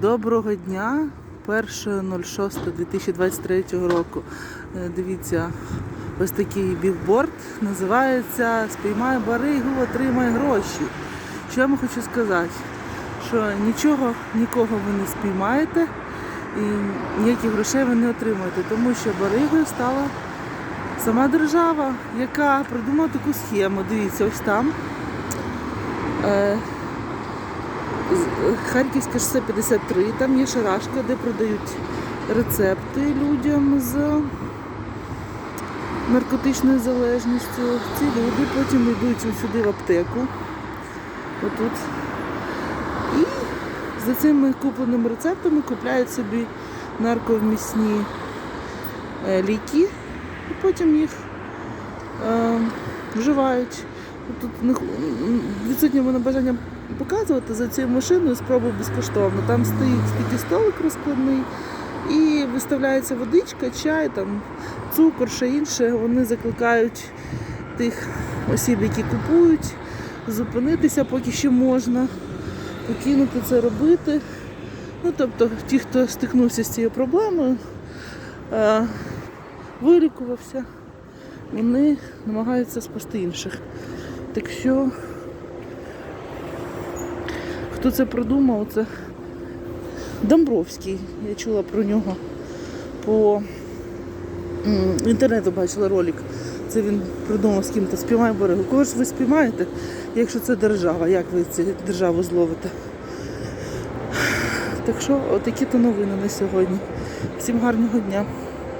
Доброго дня, 1.06.2023 року. Е, Дивіться, ось такий білборд називається Спіймай баригу, отримай гроші. Що я вам хочу сказати? Що нічого, нікого ви не спіймаєте і ніяких грошей ви не отримаєте, тому що баригою стала сама держава, яка придумала таку схему. Дивіться, ось там. Харківське шосе 53, там є шарашка, де продають рецепти людям з наркотичною залежністю. Ці люди потім йдуть сюди в аптеку. Отут. І за цими купленими рецептами купляють собі нарковмісні е, ліки і потім їх е, вживають. Тут не відсутнє мене бажання показувати за цією машиною спробую безкоштовно. Там стоїть такий столик розкладний і виставляється водичка, чай, там, цукор, ще інше. Вони закликають тих осіб, які купують, зупинитися, поки ще можна, покинути це робити. Ну, тобто ті, хто стикнувся з цією проблемою, е, вилікувався, вони намагаються спасти інших. Так що, хто це придумав, це Домбровський. Я чула про нього по інтернету бачила ролик. Це він придумав з ким-то спіймай берегу. Кого ж ви спіймаєте, якщо це держава? Як ви цю державу зловите? Так що, отакі то новини на сьогодні. Всім гарного дня.